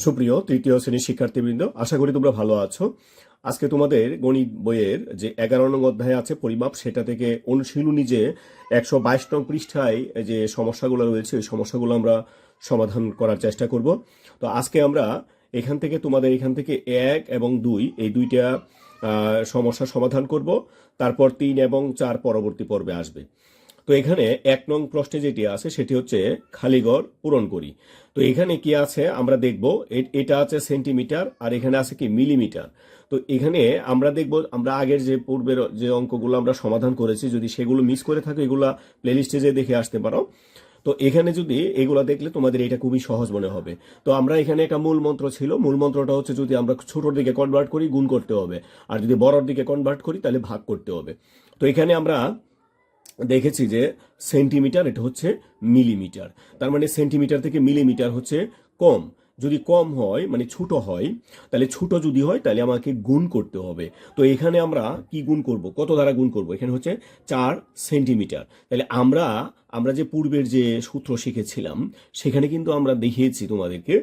সুপ্রিয় তৃতীয় শ্রেণির শিক্ষার্থীবৃন্দ আশা করি তোমরা ভালো আছো। আজকে তোমাদের গণিত বইয়ের যে এগারো নং অধ্যায় আছে পরিমাপ সেটা থেকে অনুশীলনী যে একশো বাইশ নং পৃষ্ঠায় যে সমস্যাগুলো রয়েছে ওই সমস্যাগুলো আমরা সমাধান করার চেষ্টা করব। তো আজকে আমরা এখান থেকে তোমাদের এখান থেকে এক এবং দুই এই দুইটা আহ, সমস্যার সমাধান করব। তারপর তিন এবং চার পরবর্তী পর্বে আসবে। তো এখানে এক নং প্রশ্নে যেটি আছে সেটি হচ্ছে খালিগড় পূরণ করি। তো এখানে কি আছে আমরা দেখব এটা আছে সেন্টিমিটার আর এখানে আছে কি মিলিমিটার। তো এখানে আমরা দেখব, আমরা আগের যে পূর্বের যে অঙ্কগুলো আমরা সমাধান করেছি, যদি সেগুলো মিস করে থাকো, এগুলা প্লেলিস্টে যে দেখে আসতে পারো। তো এখানে যদি এগুলা দেখলে তোমাদের এটা খুবই সহজ মনে হবে। তো আমরা এখানে একটা মূল মন্ত্র ছিল, মূল মন্ত্রটা হচ্ছে যদি আমরা ছোটোর দিকে কনভার্ট করি, গুণ করতে হবে। আর যদি বড়র দিকে কনভার্ট করি, তাহলে ভাগ করতে হবে। তো এখানে আমরা দেখেছি যে সেন্টিমিটার এটা হচ্ছে মিলিমিটার। তার মানে সেন্টিমিটার থেকে মিলিমিটার হচ্ছে কম। যদি কম হয় মানে ছোট হয়, তাহলে ছোট যদি হয়, তাহলে আমাকে গুণ করতে হবে। তো এখানে আমরা কি গুণ করব? কত দ্বারা গুণ করব? এখানে হচ্ছে চার সেন্টিমিটার। তাহলে আমরা আমরা যে পূর্বের যে সূত্র শিখেছিলাম, সেখানে কিন্তু আমরা দেখিয়েছি তোমাদেরকে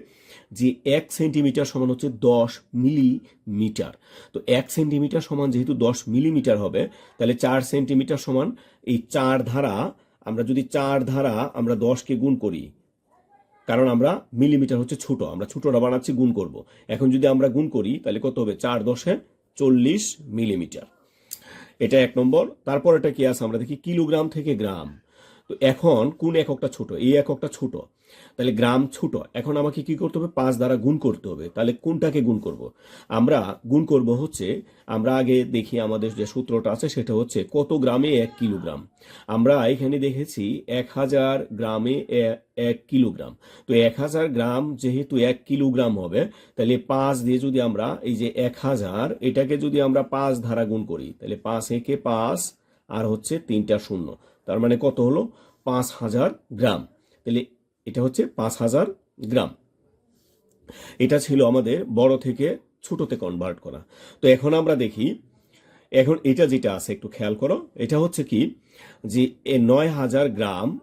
যে এক সেন্টিমিটার সমান হচ্ছে দশ মিলিমিটার। তো এক সেন্টিমিটার সমান যেহেতু দশ মিলিমিটার হবে, তাহলে চার সেন্টিমিটার সমান এই চার ধারা, আমরা যদি চার ধারা আমরা দশকে গুণ করি কারণ আমরা মিলিমিটার হচ্ছে ছোট, আমরা ছোটটা বানাচ্ছি, গুণ করব। এখন যদি আমরা গুণ করি, তাহলে কত হবে? চার দশে চল্লিশ মিলিমিটার। এটা এক নম্বর। তারপর এটা কি আছে? আমরা দেখি কিলোগ্রাম থেকে গ্রাম। তো এখন কোন এককটা ছোট? এই এককটা ছোট। তাহলে গ্রাম ছোট। এখন আমাকে কি করতে হবে? পাঁচ দ্বারা গুণ করতে হবে। তাহলে কোনটাকে গুণ করব? আমরা গুণ করব হচ্ছে, আমরা আগে দেখি আমাদের যে সূত্রটা আছে, সেটা হচ্ছে কত গ্রামে এক কিলোগ্রাম? আমরা এখানে দেখেছি এক হাজার গ্রামে এক কিলোগ্রাম। তো এক হাজার গ্রাম যেহেতু এক কিলোগ্রাম হবে, তাহলে পাঁচ দিয়ে যদি আমরা এই যে এক হাজার, এটাকে যদি আমরা পাঁচ ধারা গুণ করি, তাহলে পাঁচ একে পাঁচ আর হচ্ছে তিনটা শূন্য। তার মানে কত হলো? পাঁচ হাজার গ্রাম। তাহলে এটা হচ্ছে পাঁচ হাজার গ্রাম। এটা ছিল আমাদের বড় থেকে ছোটতে কনভার্ট করা। তো এখন আমরা দেখি, এখন এটা যেটা আছে একটু খেয়াল করো, এটা হচ্ছে কি? যে এ নয় হাজার গ্রাম,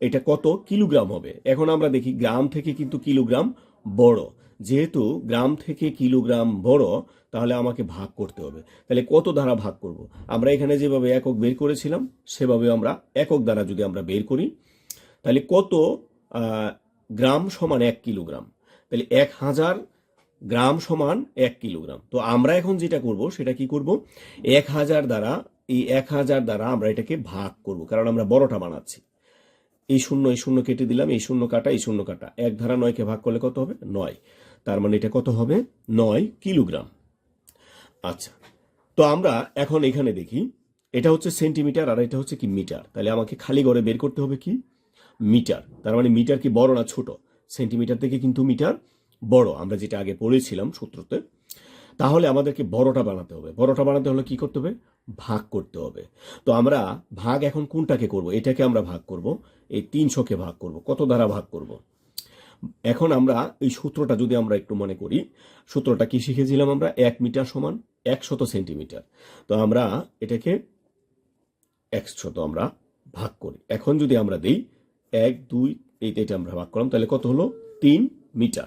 এটা কত? কিলোগ্রাম হবে। এখন আমরা দেখি গ্রাম থেকে কিন্তু কিলোগ্রাম বড়। যেহেতু গ্রাম থেকে কিলোগ্রাম বড় তাহলে আমাকে ভাগ করতে হবে। তাহলে কত দ্বারা ভাগ করব? আমরা এখানে যেভাবে একক বের করেছিলাম সেভাবে আমরা একক দ্বারা যদি আমরা বের করি, তাহলে কত গ্রাম সমান এক কিলোগ্রাম? তাহলে এক হাজার গ্রাম সমান এক কিলোগ্রাম। তো আমরা এখন যেটা করব, সেটা কি করব? এক হাজার দ্বারা, এই এক হাজার দ্বারা আমরা এটাকে ভাগ করব, কারণ আমরা বড়টা বানাচ্ছি। এই শূন্য এই শূন্য কেটে দিলাম, এই শূন্য কাটা, এই শূন্য কাটা। এক ধারা নয়কে ভাগ করলে কত হবে? নয়। তার মানে এটা কত হবে? নয় কিলোগ্রাম। আচ্ছা তো আমরা এখন এখানে দেখি, এটা হচ্ছে সেন্টিমিটার আর এটা হচ্ছে কি মিটার। তাহলে আমাকে খালি ঘরে বের করতে হবে কি? মিটার। তার মানে মিটার কি বড় না ছোট? সেন্টিমিটার থেকে কিন্তু মিটার বড়। আমরা যেটা আগে পড়েছিলাম সূত্রতে, তাহলে আমাদেরকে বড়টা বানাতে হবে। বড়টা বানাতে হলে কি করতে হবে? ভাগ করতে হবে। তো আমরা ভাগ এখন কোনটাকে করব? এটাকে আমরা ভাগ করব। এই তিনশোকে ভাগ করব। কত দ্বারা ভাগ করব? এখন আমরা এই সূত্রটা যদি আমরা একটু মনে করি, সূত্রটা কি শিখেছিলাম আমরা? এক মিটার সমান একশত সেন্টিমিটার। তো আমরা এটাকে একশত আমরা ভাগ করি। এখন যদি আমরা দিই এক, দুই, এই এটা আমরা ভাগ করলাম, তাহলে কত হলো? তিন মিটার।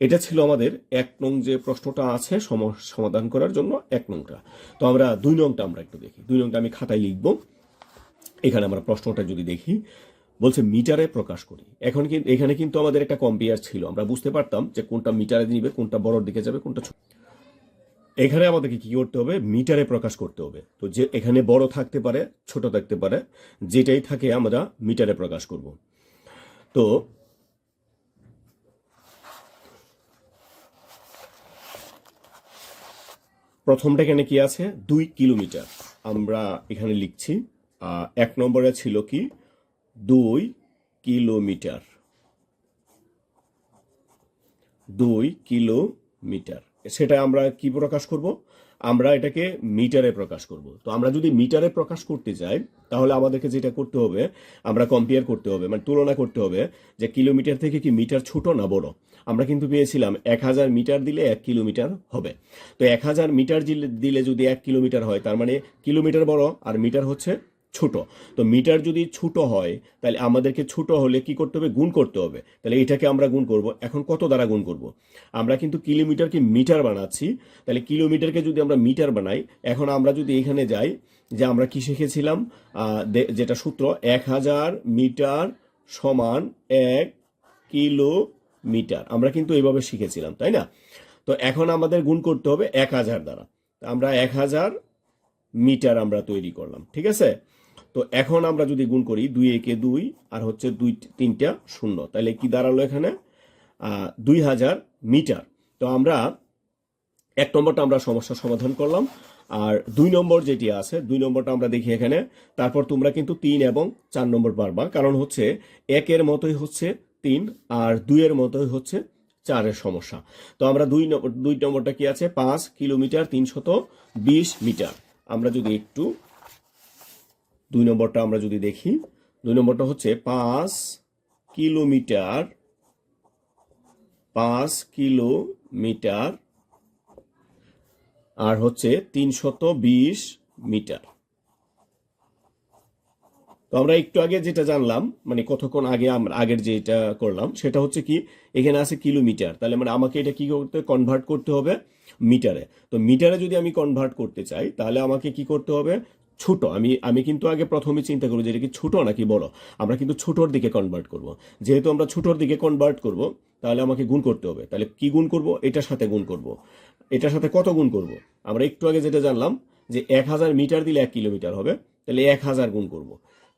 এটা ছিল আমাদের এক নং যে প্রশ্নটা আছে সম- সমাধান করার জন্য এক নংটা। তো আমরা দুই নংটা আমরা একটু দেখি। দুই নংটা আমি খাতায় লিখব। এখানে আমরা প্রশ্নটা যদি দেখি বলছে মিটারে প্রকাশ করি। এখন কিন্তু এখানে কিন্তু আমাদের একটা কম্পেয়ার ছিল। আমরা বুঝতে পারতাম যে কোনটা মিটারে নিবে, কোনটা বড়র দিকে যাবে, কোনটা ছোট। এখানে আমাদেরকে কি করতে হবে? মিটারে প্রকাশ করতে হবে। তো যে এখানে বড় থাকতে পারে, ছোট থাকতে পারে, যেটাই থাকে আমরা মিটারে প্রকাশ করব। তো প্রথমটা এখানে কি আছে? দুই কিলোমিটার। আমরা এখানে লিখছি। এক নম্বরে ছিল কি? দুই কিলোমিটার। দুই কিলোমিটার। সেটা আমরা কি প্রকাশ করব? আমরা এটাকে মিটারে প্রকাশ করব। তো আমরা যদি মিটারে প্রকাশ করতে চাই তাহলে আমাদেরকে যেটা করতে হবে, আমরা কম্পেয়ার করতে হবে মানে তুলনা করতে হবে যে কিলোমিটার থেকে কি মিটার ছোট না বড়। আমরা কিন্তু পেয়েছিলাম এক হাজার মিটার দিলে এক কিলোমিটার হবে। তো এক হাজার মিটার দিলে যদি এক কিলোমিটার হয়, তার মানে কিলোমিটার বড় আর মিটার হচ্ছে ছোট। তো মিটার যদি ছোট হয়, তাহলে আমাদেরকে ছোট হলে কি করতে হবে? গুণ করতে হবে। তাহলে এটাকে আমরা গুণ করব। এখন কত দ্বারা গুণ করব? আমরা কিন্তু কিলোমিটারকে মিটার বানাচ্ছি। তাহলে কিলোমিটারকে যদি আমরা মিটার বানাই, এখন আমরা যদি এখানে যাই, যে আমরা কি শিখেছিলাম? যেটা সূত্র, এক হাজার মিটার সমান এক কিলোমিটার। আমরা কিন্তু এইভাবে শিখেছিলাম, তাই না? তো এখন আমাদের গুণ করতে হবে এক হাজার দ্বারা। আমরা এক হাজার মিটার আমরা তৈরি করলাম, ঠিক আছে? তো এখন আমরা যদি গুণ করি দুই একে দুই, আর হচ্ছে দুই তিনটা শূন্য, তাহলে কি দাঁড়াল এখানে? দুই হাজার মিটার। তো আমরা এক নম্বরটা আমরা সমস্যার সমাধান করলাম, আর দুই নম্বর যেটি আছে, দুই নম্বরটা আমরা দেখি এখানে। তারপর তোমরা কিন্তু তিন এবং চার নম্বর পারবা, কারণ হচ্ছে একের মতোই হচ্ছে তিন, আর দুইয়ের মতোই হচ্ছে চারের সমস্যা। তো আমরা দুই নম্বর, দুই নম্বরটা কি আছে? পাঁচ কিলোমিটার তিনশত বিশ মিটার। আমরা যদি একটু দুই নম্বরটা আমরা যদি দেখি, দুই নম্বরটা হচ্ছে পাঁচ কিলোমিটার পাঁচ কিলোমিটার, আর হচ্ছে তিনশত বিশ মিটার। তো আমরা একটু আগে যেটা জানলাম মানে কতক্ষণ আগে আমরা, আগের যেটা করলাম, সেটা হচ্ছে কি, এখানে আছে কিলোমিটার। তাহলে মানে আমাকে এটা কি করতে কনভার্ট করতে হবে মিটারে। তো মিটারে যদি আমি কনভার্ট করতে চাই, তাহলে আমাকে কি করতে হবে? ছোট, আমি আমি কিন্তু আগে প্রথমে চিন্তা করি যে এটা কি ছোট নাকি বড়। আমরা কিন্তু ছোটর দিকে কনভার্ট করব। যেহেতু আমরা ছোটর দিকে কনভার্ট করব, তাহলে আমাকে গুণ করতে হবে। তাহলে কি গুণ করব? এটার সাথে গুণ করব। এটার সাথে কত গুণ করব? আমরা একটু আগে যেটা জানলাম যে এক হাজার মিটার দিলে এক কিলোমিটার হবে, তাহলে এক হাজার গুণ করব।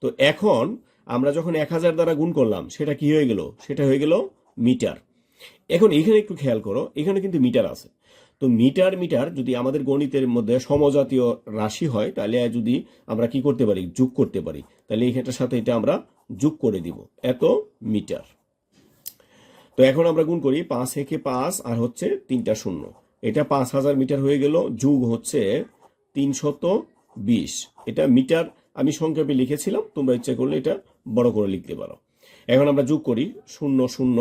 তো এখন আমরা যখন এক হাজার দ্বারা গুণ করলাম, সেটা কি হয়ে গেল? সেটা হয়ে গেল মিটার। এখন এখানে একটু খেয়াল করো, এখানে কিন্তু মিটার আছে। তো মিটার মিটার যদি আমাদের গণিতের মধ্যে সমজাতীয় রাশি হয়, তাহলে যদি আমরা কি করতে পারি? যোগ করতে পারি। তাহলে এখানটার সাথে এটা আমরা যোগ করে দিব। এত মিটার। তো এখন আমরা গুণ করি পাঁচ একে পাঁচ আর হচ্ছে তিনটা শূন্য। এটা পাঁচ হাজার মিটার হয়ে গেল, যুগ হচ্ছে তিনশত বিশ। এটা মিটার আমি সংক্ষেপে লিখেছিলাম, তোমরা ইচ্ছা করলে এটা বড় করে লিখতে পারো। এখন আমরা যোগ করি, শূন্য শূন্য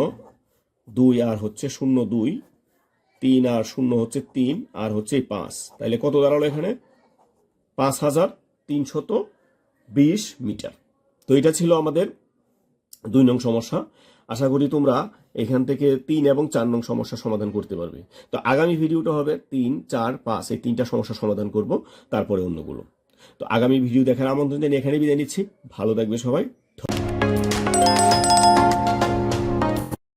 দুই আর হচ্ছে শূন্য দুই, তিন আর শূন্য হচ্ছে তিন, আর হচ্ছে পাঁচ। তাহলে কত দাঁড়াল এখানে? পাঁচ হাজার তিনশত বিশ মিটার। তো এটা ছিল আমাদের দুই নং সমস্যা। আশা করি তোমরা এখান থেকে তিন এবং চার নং সমস্যার সমাধান করতে পারবে। তো আগামী ভিডিওটা হবে তিন, চার, পাঁচ, এই তিনটা সমস্যার সমাধান করব, তারপরে অন্যগুলো। তো আগামী ভিডিও দেখার আমন্ত্রণ জানিয়ে এখানে বিদায় নিচ্ছি। ভালো থাকবে সবাই।